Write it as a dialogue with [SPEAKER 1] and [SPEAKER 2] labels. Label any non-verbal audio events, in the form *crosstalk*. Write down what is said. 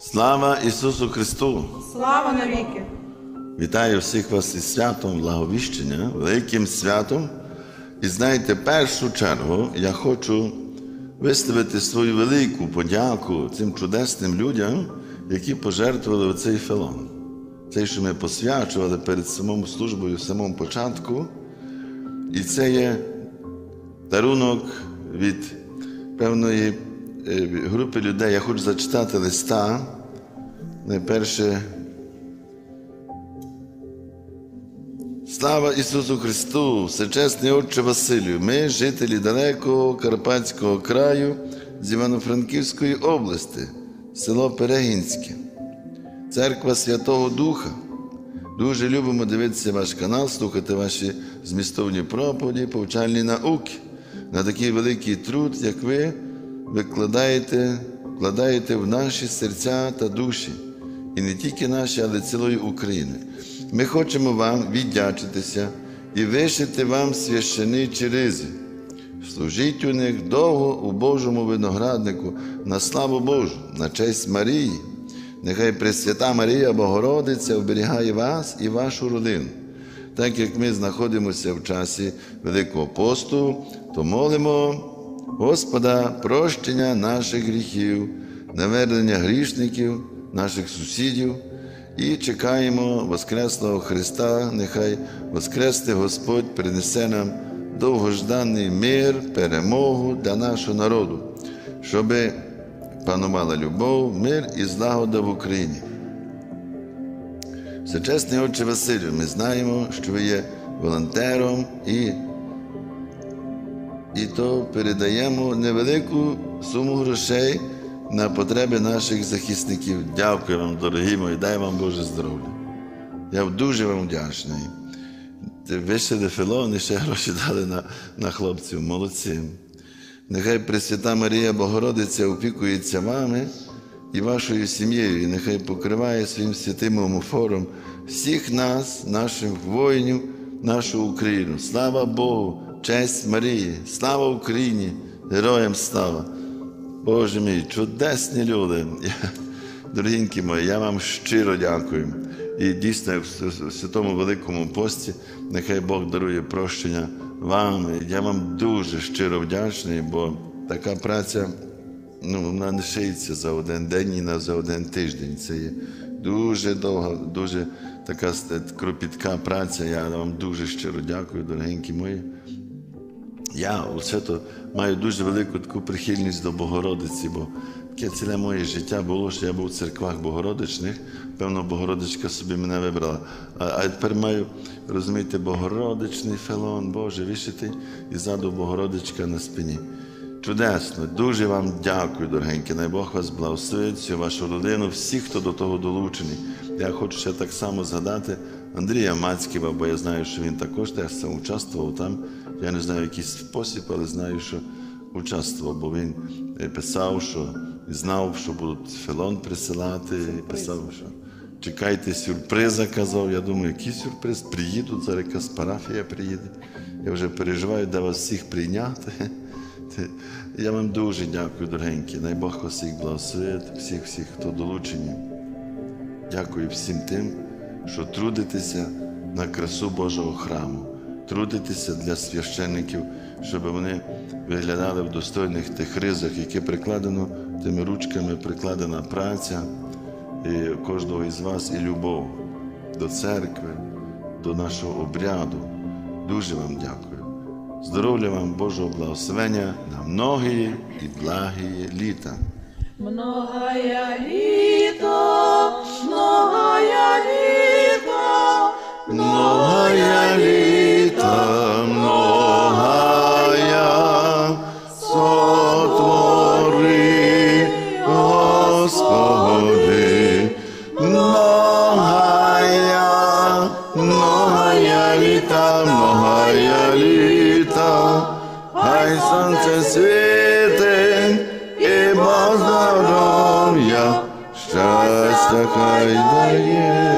[SPEAKER 1] Слава Ісусу Христу!
[SPEAKER 2] Слава навіки!
[SPEAKER 1] Вітаю всіх вас із святом благовіщення, великим святом. І знаєте, в першу чергу я хочу виставити свою велику подяку цим чудесним людям, які пожертвували оцей фелон. Цей, що ми посвячували перед самою службою в самому початку. І це є дарунок від певної групи людей. Я хочу зачитати листа. Найперше. Слава Ісусу Христу! Всечесний Отче Василю! Ми, жителі далекого Карпатського краю з Івано-Франківської області, село Перегінське, церква Святого Духа. Дуже любимо дивитися ваш канал, слухати ваші змістовні проповіді, повчальні науки. На такий великий труд, як ви викладаєте, вкладаєте в наші серця та душі, і не тільки наші, але цілої України. Ми хочемо вам віддячитися і вишити вам священичі ризи. Служіть у них довго у Божому винограднику на славу Божу, на честь Марії. Нехай Пресвята Марія Богородиця оберігає вас і вашу родину. Так як ми знаходимося в часі Великого посту, то молимо Господа прощення наших гріхів, навернення грішників, наших сусідів і чекаємо Воскреслого Христа, нехай Воскресний Господь принесе нам довгожданий мир, перемогу для нашого народу, щоб панувала любов, мир і злагода в Україні. Всечесний Отче Василю, ми знаємо, що ви є волонтером і, і то передаємо невелику суму грошей на потреби наших захисників. Дякую вам, дорогі мої, дай вам Боже здоров'я. Я дуже вам вдячний. Вишили філон і ще гроші дали на, на хлопців. Молодці. Нехай Пресвята Марія Богородиця опікується вами і вашою сім'єю, і нехай покриває своїм святим омофором всіх нас, наших воїнів, нашу Україну. Слава Богу, честь Марії, слава Україні, героям слава! Боже мій, чудесні люди. *laughs* Я, дорогінькі мої, я вам щиро дякую. І дійсно в святому великому пості нехай Бог дарує прощення вам. Я вам дуже щиро вдячний, бо така праця ну, вона не шиється за один день і на за один тиждень. Це є дуже довга, дуже така кропітка праця. Я вам дуже щиро дякую, дорогенькі мої. Я то маю дуже велику таку прихильність до Богородиці, бо таке ціле моє життя було, що я був в церквах Богородичних. Певно, Богородичка собі мене вибрала. А, а тепер маю, розумієте, Богородичний фелон, Боже, вишитий і ззаду Богородичка на спині. Чудесно, дуже вам дякую, дорогенькі. Най Бог вас благословить, вашу родину, всіх, хто до того долучений. Я хочу ще так само згадати Андрія Мацьківа, бо я знаю, що він також теж сам участвував там. Я не знаю, який спосіб, але знаю, що участвував, бо він писав, що знав, що будуть фелон присилати, писав, що чекайте сюрприза, казав. Я думаю, який сюрприз? Приїдуть, зараз якась парафія приїде. Я вже переживаю, де вас всіх прийняти. *laughs* Я вам дуже дякую, дорогенькі. Най Бог вас всіх благословить, всіх, всіх, хто долучені. Дякую всім тим, що трудитеся на красу Божого храму, трудитеся для священників, щоб вони виглядали в достойних тих ризах, які прикладено тими ручками, прикладена праця і кожного із вас і любов до церкви, до нашого обряду. Дуже вам дякую. Здоров'я вам, Божого благословення на многії і благі літа.
[SPEAKER 2] Многая літа,
[SPEAKER 1] многая, многая літа, многая літа, хай сонце світить і Бог здоров'я, щастя хай дає.